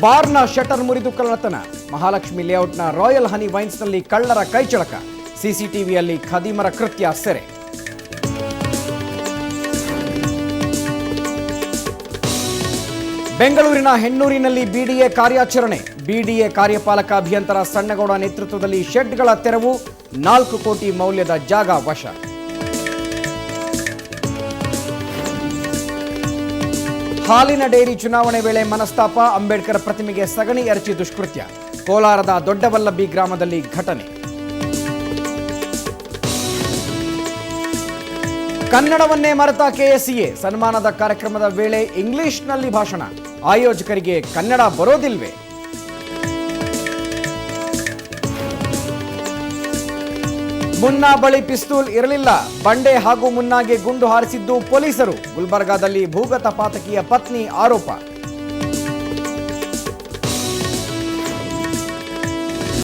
ಬಾರ್ನ ಶಟರ್ ಮುರಿದು ಕಳ್ಳತನ. ಮಹಾಲಕ್ಷ್ಮಿ ಲೇಔಟ್ನ ರಾಯಲ್ ಹನಿ ವೈನ್ಸ್ನಲ್ಲಿ ಕಳ್ಳರ ಕೈಚಳಕ. ಸಿಸಿಟಿವಿಯಲ್ಲಿ ಖದೀಮರ ಕೃತ್ಯ ಸೆರೆ. ಬೆಂಗಳೂರಿನ ಹೆಣ್ಣೂರಿನಲ್ಲಿ ಬಿಡಿಎ ಕಾರ್ಯಾಚರಣೆ. ಬಿಡಿಎ ಕಾರ್ಯಪಾಲಕ ಅಭಿಯಂತರ ಸಣ್ಣಗೌಡ ನೇತೃತ್ವದಲ್ಲಿ ಶೆಡ್ಗಳ ತೆರವು. ನಾಲ್ಕು ಕೋಟಿ ಮೌಲ್ಯದ ಜಾಗ ವಶ. ಹಾಲಿನ ಡೈರಿ ಚುನಾವಣೆ ವೇಳೆ ಮನಸ್ತಾಪ, ಅಂಬೇಡ್ಕರ್ ಪ್ರತಿಮೆಗೆ ಸಗಣಿ ಎರಚಿ ದುಷ್ಕೃತ್ಯ. ಕೋಲಾರದ ದೊಡ್ಡವಲ್ಲಭಿ ಗ್ರಾಮದಲ್ಲಿ ಘಟನೆ. ಕನ್ನಡವನ್ನೇ ಮರೆತ ಕೆಎಸ್ಸಿಎ, ಸನ್ಮಾನದ ಕಾರ್ಯಕ್ರಮದ ವೇಳೆ ಇಂಗ್ಲಿಷ್ನಲ್ಲಿ ಭಾಷಣ. ಆಯೋಜಕರಿಗೆ ಕನ್ನಡ ಬರೋದಿಲ್ವೇ? ಮುನ್ನಾ ಬಳಿ ಪಿಸ್ತೂಲ್ ಇರಲಿಲ್ಲ. ಬಂಡೆ ಹಾಗೂ ಮುನ್ನಾಗೆ ಗುಂಡು ಹಾರಿಸಿದ್ದು ಪೊಲೀಸರು. ಗುಲ್ಬರ್ಗಾದಲ್ಲಿ ಭೂಗತ ಪಾತಕಿಯ ಪತ್ನಿ ಆರೋಪ.